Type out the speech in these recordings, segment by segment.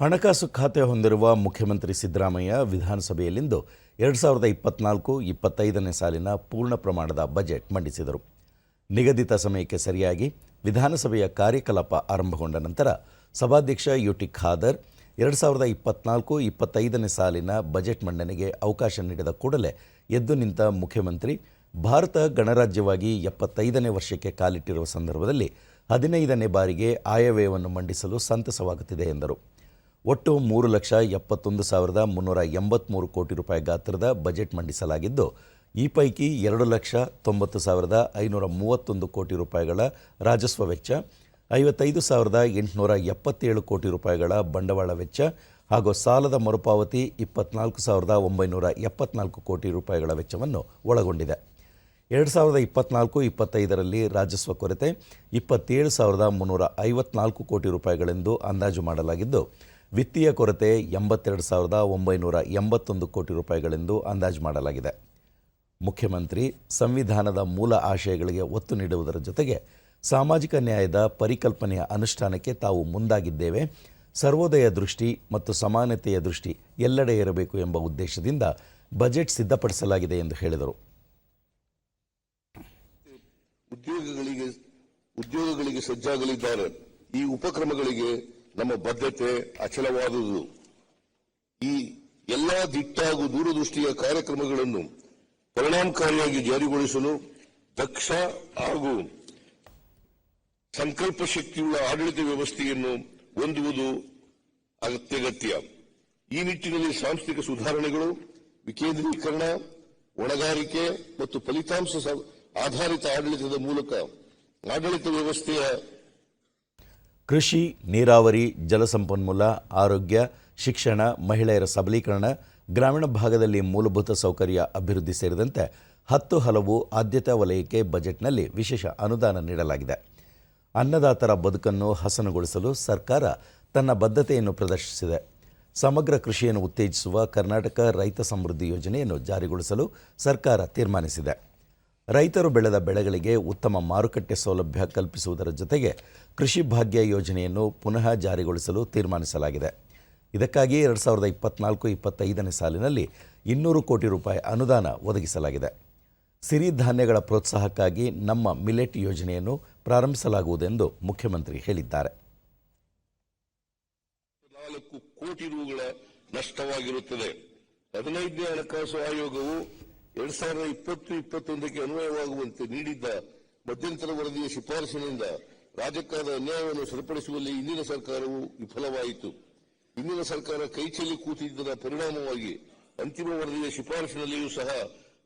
ಹಣಕಾಸು ಖಾತೆ ಹೊಂದಿರುವ ಮುಖ್ಯಮಂತ್ರಿ ಸಿದ್ದರಾಮಯ್ಯ ವಿಧಾನಸಭೆಯಲ್ಲಿಂದು ಎರಡ್ ಸಾವಿರದ ಇಪ್ಪತ್ನಾಲ್ಕು, ಇಪ್ಪತ್ತೈದನೇ ಸಾಲಿನ ಪೂರ್ಣ ಪ್ರಮಾಣದ ಬಜೆಟ್ ಮಂಡಿಸಿದರು. ನಿಗದಿತ ಸಮಯಕ್ಕೆ ಸರಿಯಾಗಿ ವಿಧಾನಸಭೆಯ ಕಾರ್ಯಕಲಾಪ ಆರಂಭಗೊಂಡ ನಂತರ ಸಭಾಧ್ಯಕ್ಷ ಯು ಟಿ ಖಾದರ್ ಎರಡು ಸಾವಿರದ ಇಪ್ಪತ್ನಾಲ್ಕು, ಇಪ್ಪತ್ತೈದನೇ ಸಾಲಿನ ಬಜೆಟ್ ಮಂಡನೆಗೆ ಅವಕಾಶ ನೀಡಿದ ಕೂಡಲೇ ಎದ್ದು ನಿಂತ ಮುಖ್ಯಮಂತ್ರಿ ಭಾರತ ಗಣರಾಜ್ಯವಾಗಿ ಎಪ್ಪತ್ತೈದನೇ ವರ್ಷಕ್ಕೆ ಕಾಲಿಟ್ಟಿರುವ ಸಂದರ್ಭದಲ್ಲಿ ಹದಿನೈದನೇ ಬಾರಿಗೆ ಆಯವ್ಯಯವನ್ನು ಮಂಡಿಸಲು ಸಂತಸವಾಗುತ್ತಿದೆ ಎಂದರು. ಒಟ್ಟು ಮೂರು ಲಕ್ಷ ಎಪ್ಪತ್ತೊಂದು ಸಾವಿರದ ಮುನ್ನೂರ ಎಂಬತ್ತ್ಮೂರು ಕೋಟಿ ರೂಪಾಯಿ ಗಾತ್ರದ ಬಜೆಟ್ ಮಂಡಿಸಲಾಗಿದ್ದು, ಈ ಪೈಕಿ ಎರಡು ಲಕ್ಷ ತೊಂಬತ್ತು ಸಾವಿರದ ಐನೂರ ಮೂವತ್ತೊಂದು ಕೋಟಿ ರೂಪಾಯಿಗಳ ರಾಜಸ್ವ ವೆಚ್ಚ, ಐವತ್ತೈದು ಸಾವಿರದ ಎಂಟುನೂರ ಎಪ್ಪತ್ತೇಳು ಕೋಟಿ ರೂಪಾಯಿಗಳ ಬಂಡವಾಳ ವೆಚ್ಚ ಹಾಗೂ ಸಾಲದ ಮರುಪಾವತಿ ಇಪ್ಪತ್ನಾಲ್ಕು ಸಾವಿರದ ಒಂಬೈನೂರ ಎಪ್ಪತ್ನಾಲ್ಕು ಕೋಟಿ ರೂಪಾಯಿಗಳ ವೆಚ್ಚವನ್ನು ಒಳಗೊಂಡಿದೆ. ಎರಡು ಸಾವಿರದ ಇಪ್ಪತ್ನಾಲ್ಕು ಇಪ್ಪತ್ತೈದರಲ್ಲಿ ರಾಜಸ್ವ ಕೊರತೆ ಇಪ್ಪತ್ತೇಳು ಸಾವಿರದ ಮುನ್ನೂರ ಐವತ್ನಾಲ್ಕು ಕೋಟಿ ರೂಪಾಯಿಗಳೆಂದು ಅಂದಾಜು ಮಾಡಲಾಗಿದ್ದು ವಿತ್ತೀಯ ಕೊರತೆ ಎಂಬತ್ತೆರಡು ಸಾವಿರದ ಒಂಬೈನೂರ ಎಂಬತ್ತೊಂದು ಕೋಟಿ ರೂಪಾಯಿಗಳೆಂದು ಅಂದಾಜು ಮಾಡಲಾಗಿದೆ. ಮುಖ್ಯಮಂತ್ರಿ ಸಂವಿಧಾನದ ಮೂಲ ಆಶಯಗಳಿಗೆ ಒತ್ತು ನೀಡುವುದರ ಜೊತೆಗೆ ಸಾಮಾಜಿಕ ನ್ಯಾಯದ ಪರಿಕಲ್ಪನೆಯ ಅನುಷ್ಠಾನಕ್ಕೆ ತಾವು ಮುಂದಾಗಿದ್ದೇವೆ. ಸರ್ವೋದಯ ದೃಷ್ಟಿ ಮತ್ತು ಸಮಾನತೆಯ ದೃಷ್ಟಿ ಎಲ್ಲೆಡೆ ಇರಬೇಕು ಎಂಬ ಉದ್ದೇಶದಿಂದ ಬಜೆಟ್ ಸಿದ್ಧಪಡಿಸಲಾಗಿದೆ ಎಂದು ಹೇಳಿದರು. ಉದ್ಯೋಗಗಳಿಗೆ ಉದ್ಯೋಗಗಳಿಗೆ ಸಜ್ಜಾಗಲಿದ್ದಾರೆ. ಈ ಉಪಕ್ರಮಗಳಿಗೆ ನಮ್ಮ ಬದ್ಧತೆ ಅಚಲವಾದುದು. ಈ ಎಲ್ಲಾ ದಿಟ್ಟ ಹಾಗೂ ದೂರದೃಷ್ಟಿಯ ಕಾರ್ಯಕ್ರಮಗಳನ್ನು ಪರಿಣಾಮಕಾರಿಯಾಗಿ ಜಾರಿಗೊಳಿಸಲು ದಕ್ಷ ಹಾಗೂ ಸಂಕಲ್ಪ ಶಕ್ತಿಯುಳ್ಳ ಆಡಳಿತ ವ್ಯವಸ್ಥೆಯನ್ನು ಹೊಂದುವುದು ಅತ್ಯಗತ್ಯ ಈ ನಿಟ್ಟಿನಲ್ಲಿ ಸಾಂಸ್ಥಿಕ ಸುಧಾರಣೆಗಳು, ವಿಕೇಂದ್ರೀಕರಣ ಹೊಣೆಗಾರಿಕೆ ಮತ್ತು ಫಲಿತಾಂಶ ಆಧಾರಿತ ಆಡಳಿತದ ಮೂಲಕ ಆಡಳಿತ ವ್ಯವಸ್ಥೆಯ ಕೃಷಿ, ನೀರಾವರಿ, ಜಲಸಂಪನ್ಮೂಲ, ಆರೋಗ್ಯ, ಶಿಕ್ಷಣ, ಮಹಿಳೆಯರ ಸಬಲೀಕರಣ, ಗ್ರಾಮೀಣ ಭಾಗದಲ್ಲಿ ಮೂಲಭೂತ ಸೌಕರ್ಯ ಅಭಿವೃದ್ಧಿ ಸೇರಿದಂತೆ ಹತ್ತು ಹಲವು ಆದ್ಯತಾ ವಲಯಕ್ಕೆ ಬಜೆಟ್ನಲ್ಲಿ ವಿಶೇಷ ಅನುದಾನ ನೀಡಲಾಗಿದೆ. ಅನ್ನದಾತರ ಬದುಕನ್ನು ಹಸನುಗೊಳಿಸಲು ಸರ್ಕಾರ ತನ್ನ ಬದ್ಧತೆಯನ್ನು ಪ್ರದರ್ಶಿಸಿದೆ. ಸಮಗ್ರ ಕೃಷಿಯನ್ನು ಉತ್ತೇಜಿಸುವ ಕರ್ನಾಟಕ ರೈತ ಸಮೃದ್ಧಿ ಯೋಜನೆಯನ್ನು ಜಾರಿಗೊಳಿಸಲು ಸರ್ಕಾರ ತೀರ್ಮಾನಿಸಿದೆ. ರೈತರು ಬೆಳೆದ ಬೆಳೆಗಳಿಗೆ ಉತ್ತಮ ಮಾರುಕಟ್ಟೆ ಸೌಲಭ್ಯ ಕಲ್ಪಿಸುವುದರ ಜೊತೆಗೆ ಕೃಷಿ ಭಾಗ್ಯ ಯೋಜನೆಯನ್ನು ಪುನಃ ಜಾರಿಗೊಳಿಸಲು ತೀರ್ಮಾನಿಸಲಾಗಿದೆ. ಇದಕ್ಕಾಗಿ ಎರಡು ಸಾವಿರದ ಇಪ್ಪತ್ನಾಲ್ಕು, ಇಪ್ಪತ್ತೈದನೇ ಸಾಲಿನಲ್ಲಿ ಇನ್ನೂರು ಕೋಟಿ ರೂಪಾಯಿ ಅನುದಾನ ಒದಗಿಸಲಾಗಿದೆ. ಸಿರಿಧಾನ್ಯಗಳ ಪ್ರೋತ್ಸಾಹಕ್ಕಾಗಿ ನಮ್ಮ ಮಿಲೆಟ್ ಯೋಜನೆಯನ್ನು ಪ್ರಾರಂಭಿಸಲಾಗುವುದೆಂದು ಮುಖ್ಯಮಂತ್ರಿ ಹೇಳಿದ್ದಾರೆ. ಕೋಟಿ ನಷ್ಟವಾಗಿರುತ್ತದೆ. ಹದಿನೈದನೇ ಹಣಕಾಸು ಆಯೋಗವು ಎರಡ್ ಸಾವಿರದ ಇಪ್ಪತ್ತು, ಇಪ್ಪತ್ತೊಂದಕ್ಕೆ ಅನ್ವಯವಾಗುವಂತೆ ನೀಡಿದ್ದ ಮಧ್ಯಂತರ ವರದಿಯ ಶಿಫಾರಸಿನಿಂದ ರಾಜಕಾರದ ಅನ್ಯಾಯವನ್ನು ಸರಿಪಡಿಸುವಲ್ಲಿ ಇಂದಿನ ಸರ್ಕಾರವು ವಿಫಲವಾಯಿತು. ಇಂದಿನ ಸರ್ಕಾರ ಕೈಚೆಲ್ಲಿ ಕೂತಿದ್ದರ ಪರಿಣಾಮವಾಗಿ ಅಂತಿಮ ವರದಿಯ ಶಿಫಾರಸಿನಲ್ಲಿಯೂ ಸಹ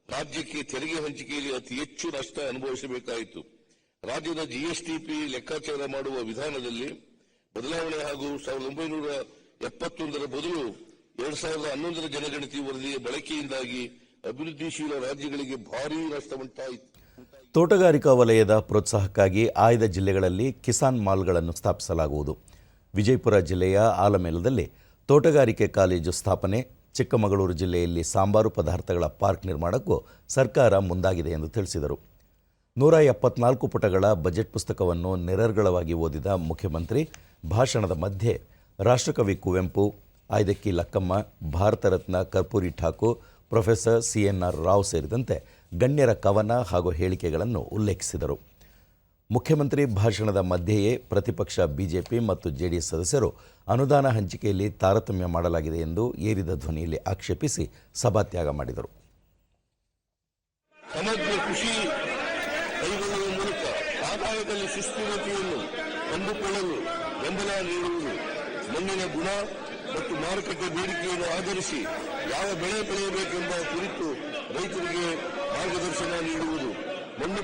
ರಾಜ್ಯಕ್ಕೆ ತೆರಿಗೆ ಹಂಚಿಕೆಯಲ್ಲಿ ಅತಿ ಹೆಚ್ಚು ನಷ್ಟ ಅನುಭವಿಸಬೇಕಾಯಿತು. ರಾಜ್ಯದ ಜಿಎಸ್ಟಿಪಿ ಲೆಕ್ಕಾಚಾರ ಮಾಡುವ ವಿಧಾನದಲ್ಲಿ ಬದಲಾವಣೆ ಹಾಗೂ ಸಾವಿರದ ಒಂಬೈನೂರ ಎಪ್ಪತ್ತೊಂದರ ಬದಲು ಎರಡ್ ಸಾವಿರದ ಹನ್ನೊಂದರ ಜನಗಣತಿ ವರದಿಯ ಬಳಕೆಯಿಂದಾಗಿ ಅಭಿವೃದ್ಧಿಶೀಲ ರಾಜ್ಯಗಳಿಗೆ ಭಾರೀ ನಷ್ಟ ಉಂಟಾಯಿತು. ತೋಟಗಾರಿಕಾ ವಲಯದ ಪ್ರೋತ್ಸಾಹಕ್ಕಾಗಿ ಆಯ್ದ ಜಿಲ್ಲೆಗಳಲ್ಲಿ ಕಿಸಾನ್ ಮಾಲ್ಗಳನ್ನು ಸ್ಥಾಪಿಸಲಾಗುವುದು. ವಿಜಯಪುರ ಜಿಲ್ಲೆಯ ಆಲಮೇಲದಲ್ಲಿ ತೋಟಗಾರಿಕೆ ಕಾಲೇಜು ಸ್ಥಾಪನೆ, ಚಿಕ್ಕಮಗಳೂರು ಜಿಲ್ಲೆಯಲ್ಲಿ ಸಾಂಬಾರು ಪದಾರ್ಥಗಳ ಪಾರ್ಕ್ ನಿರ್ಮಾಣಕ್ಕೂ ಸರ್ಕಾರ ಮುಂದಾಗಿದೆ ಎಂದು ತಿಳಿಸಿದರು. ನೂರ ಎಪ್ಪತ್ನಾಲ್ಕು ಪುಟಗಳ ಬಜೆಟ್ ಪುಸ್ತಕವನ್ನು ನಿರರ್ಗಳವಾಗಿ ಓದಿದ ಮುಖ್ಯಮಂತ್ರಿ, ಭಾಷಣದ ಮಧ್ಯೆ ರಾಷ್ಟ್ರಕವಿ Kuvempu, Aaydakki Lakkamma Bharat Ratna Karpoori Thakur professor C N R Rao ಸೇರಿದಂತೆ ಗಣ್ಯರ ಕವನ ಹಾಗೂ ಹೇಳಿಕೆಗಳನ್ನು ಉಲ್ಲೇಖಿಸಿದರು. ಮುಖ್ಯಮಂತ್ರಿ ಭಾಷಣದ ಮಧ್ಯೆಯೇ ಪ್ರತಿಪಕ್ಷ ಬಿಜೆಪಿ ಮತ್ತು ಜೆಡಿಎಸ್ ಸದಸ್ಯರು ಅನುದಾನ ಹಂಚಿಕೆಯಲ್ಲಿ ತಾರತಮ್ಯ ಮಾಡಲಾಗಿದೆ ಎಂದು ಏರಿದ ಧ್ವನಿಯಲ್ಲಿ ಆಕ್ಷೇಪಿಸಿ ಸಭಾತ್ಯಾಗ ಮಾಡಿದರು. ಸುಸ್ಥಿರತೆಯನ್ನು ಕಂಡುಕೊಳ್ಳಲು ಬೆಂಬಲ ನೀಡುವುದು ಮಣ್ಣಿನ ಗುಣ ಮತ್ತು ಮಾರುಕಟ್ಟೆ ಬೇಡಿಕೆಯನ್ನು ಆಧರಿಸಿ ಯಾವ ಬೆಳೆ ಬೆಳೆಯಬೇಕೆಂಬ ಕುರಿತು ರೈತರಿಗೆ ಮಾರ್ಗದರ್ಶನ ನೀಡುವುದು ಮಣ್ಣು